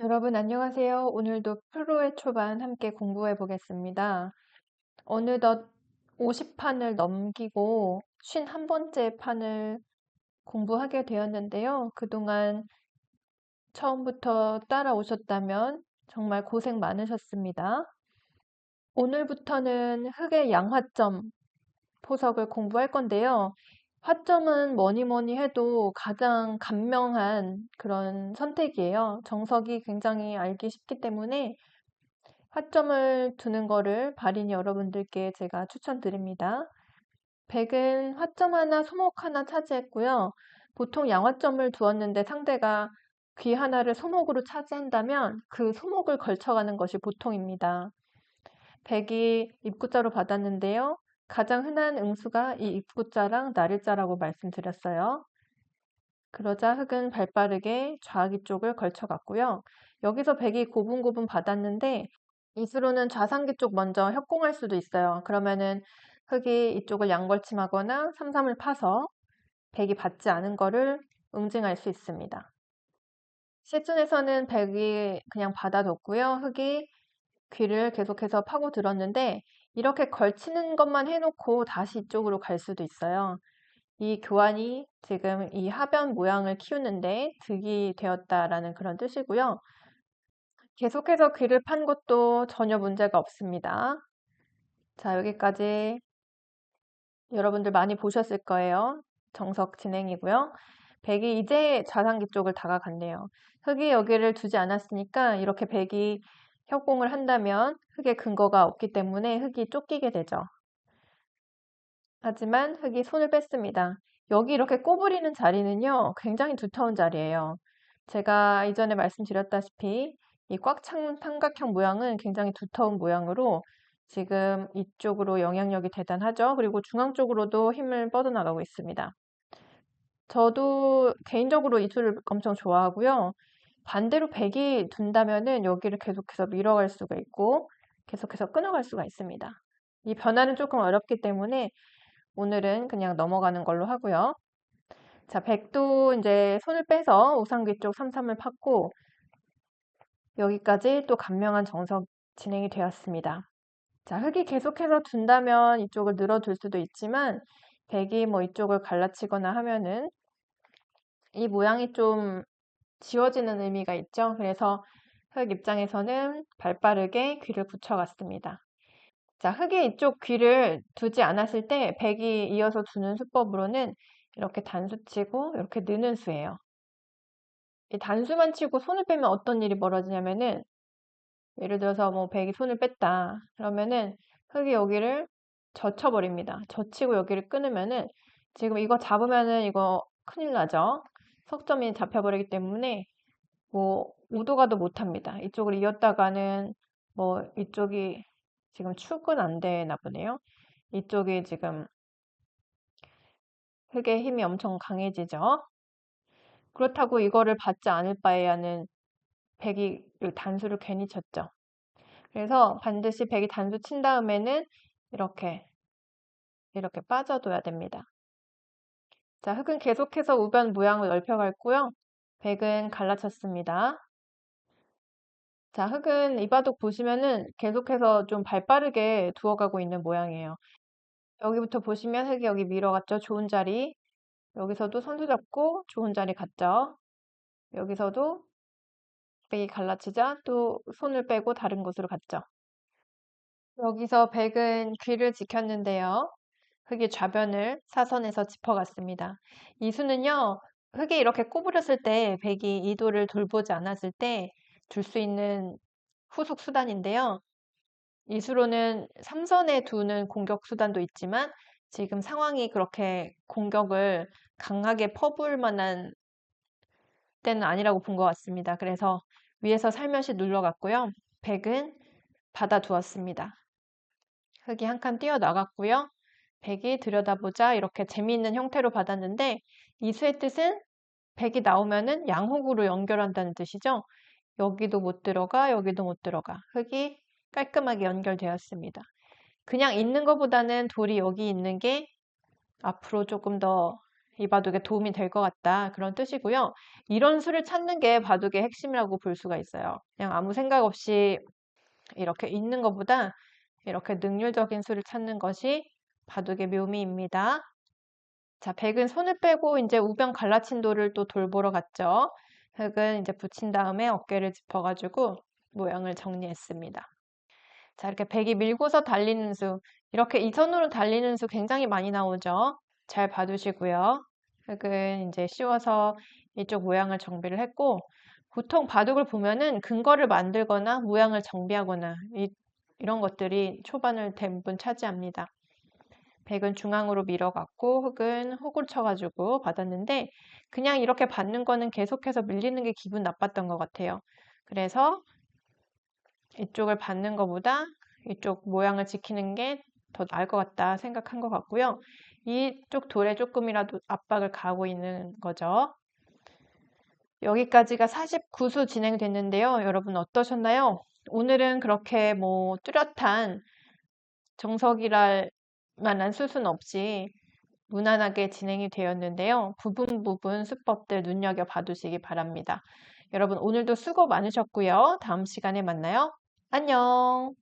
여러분 안녕하세요. 오늘도 프로의 초반 함께 공부해 보겠습니다. 어느덧 50판을 넘기고 51번째 판을 공부하게 되었는데요. 그동안 처음부터 따라오셨다면 정말 고생 많으셨습니다. 오늘부터는 흙의 양화점 포석을 공부할 건데요. 화점은 뭐니 뭐니 해도 가장 간명한 그런 선택이에요. 정석이 굉장히 알기 쉽기 때문에 화점을 두는 거를 발인 여러분들께 제가 추천드립니다. 100은 화점 하나, 소목 하나 차지했고요. 보통 양화점을 두었는데 상대가 귀 하나를 소목으로 차지한다면 그 소목을 걸쳐가는 것이 보통입니다. 100이 입구자로 받았는데요. 가장 흔한 응수가 이 입구자랑 나릴자라고 말씀드렸어요. 그러자 흙은 발빠르게 좌기 쪽을 걸쳐갔고요. 여기서 백이 고분고분 받았는데 이수로는 좌상기 쪽 먼저 협공할 수도 있어요. 그러면은 흙이 이쪽을 양걸침하거나 삼삼을 파서 백이 받지 않은 거를 응징할 수 있습니다. 시즌에서는 백이 그냥 받아뒀고요. 흙이 귀를 계속해서 파고 들었는데 이렇게 걸치는 것만 해놓고 다시 이쪽으로 갈 수도 있어요. 이 교환이 지금 이 하변 모양을 키우는데 득이 되었다라는 그런 뜻이고요. 계속해서 귀를 판 것도 전혀 문제가 없습니다. 자, 여기까지 여러분들 많이 보셨을 거예요. 정석 진행이고요. 백이 이제 좌상기 쪽을 다가갔네요. 흑이 여기를 두지 않았으니까 이렇게 백이 협공을 한다면 흙의 근거가 없기 때문에 흙이 쫓기게 되죠. 하지만 흙이 손을 뺐습니다. 여기 이렇게 꼬부리는 자리는요, 굉장히 두터운 자리예요. 제가 이전에 말씀드렸다시피 이 꽉 찬 삼각형 모양은 굉장히 두터운 모양으로 지금 이쪽으로 영향력이 대단하죠. 그리고 중앙 쪽으로도 힘을 뻗어나가고 있습니다. 저도 개인적으로 이 툴을 엄청 좋아하고요. 반대로 백이 둔다면은 여기를 계속해서 밀어갈 수가 있고 계속해서 끊어갈 수가 있습니다. 이 변화는 조금 어렵기 때문에 오늘은 그냥 넘어가는 걸로 하고요. 자, 백도 이제 손을 빼서 오상귀 쪽 3-3을 팠고 여기까지 또 간명한 정석 진행이 되었습니다. 자, 흙이 계속해서 둔다면 이쪽을 늘어둘 수도 있지만 백이 뭐 이쪽을 갈라치거나 하면은 이 모양이 좀 지워지는 의미가 있죠. 그래서 흙 입장에서는 발 빠르게 귀를 붙여갔습니다. 자, 흙이 이쪽 귀를 두지 않았을 때 백이 이어서 두는 수법으로는 이렇게 단수 치고 이렇게 느는 수예요. 이 단수만 치고 손을 빼면 어떤 일이 벌어지냐면은 예를 들어서 뭐 백이 손을 뺐다. 그러면은 흙이 여기를 젖혀버립니다. 젖히고 여기를 끊으면은 지금 이거 잡으면은 이거 큰일 나죠. 석점이 잡혀버리기 때문에 뭐 오도가도 못합니다. 이쪽을 이었다가는 뭐 이쪽이 지금 축은 안 되나 보네요. 이쪽이 지금 흙의 힘이 엄청 강해지죠. 그렇다고 이거를 받지 않을 바에야는 백이 단수를 괜히 쳤죠. 그래서 반드시 백이 단수 친 다음에는 이렇게 이렇게 빠져둬야 됩니다. 자, 흙은 계속해서 우변 모양을 넓혀갈고요. 백은 갈라쳤습니다. 자, 흙은 이 바둑 보시면은 계속해서 좀 발빠르게 두어가고 있는 모양이에요. 여기부터 보시면 흙이 여기 밀어갔죠. 좋은 자리. 여기서도 선수 잡고 좋은 자리 갔죠. 여기서도 백이 갈라치자 또 손을 빼고 다른 곳으로 갔죠. 여기서 백은 귀를 지켰는데요. 흙이 좌변을 사선에서 짚어갔습니다. 이 수는요, 흙이 이렇게 꼬부렸을 때 백이 이도를 돌보지 않았을 때 줄 수 있는 후속 수단인데요. 이 수로는 삼선에 두는 공격 수단도 있지만 지금 상황이 그렇게 공격을 강하게 퍼부을 만한 때는 아니라고 본 것 같습니다. 그래서 위에서 살며시 눌러갔고요. 백은 받아두었습니다. 흙이 한 칸 뛰어나갔고요. 백이 들여다보자 이렇게 재미있는 형태로 받았는데 이수의 뜻은 백이 나오면은 양훅으로 연결한다는 뜻이죠. 여기도 못 들어가, 여기도 못 들어가. 흙이 깔끔하게 연결되었습니다. 그냥 있는 것보다는 돌이 여기 있는 게 앞으로 조금 더 이 바둑에 도움이 될 것 같다. 그런 뜻이고요. 이런 수를 찾는 게 바둑의 핵심이라고 볼 수가 있어요. 그냥 아무 생각 없이 이렇게 있는 것보다 이렇게 능률적인 수를 찾는 것이 바둑의 묘미입니다. 자, 백은 손을 빼고 이제 우변 갈라친도를 또 돌보러 갔죠. 흑은 이제 붙인 다음에 어깨를 짚어가지고 모양을 정리했습니다. 자, 이렇게 백이 밀고서 달리는 수. 이렇게 이 선으로 달리는 수 굉장히 많이 나오죠. 잘 봐두시고요. 흑은 이제 씌워서 이쪽 모양을 정비를 했고, 보통 바둑을 보면은 근거를 만들거나 모양을 정비하거나 이, 이런 것들이 초반을 대부분 차지합니다. 백은 중앙으로 밀어갔고 흑은 호구를 쳐가지고 받았는데 그냥 이렇게 받는 거는 계속해서 밀리는 게 기분 나빴던 것 같아요. 그래서 이쪽을 받는 것보다 이쪽 모양을 지키는 게 더 나을 것 같다 생각한 것 같고요. 이쪽 돌에 조금이라도 압박을 가하고 있는 거죠. 여기까지가 49수 진행됐는데요. 여러분 어떠셨나요? 오늘은 그렇게 뭐 뚜렷한 정석이랄 만한 수순 없이 무난하게 진행이 되었는데요. 부분 부분 수법들 눈여겨 봐두시기 바랍니다. 여러분 오늘도 수고 많으셨고요. 다음 시간에 만나요. 안녕.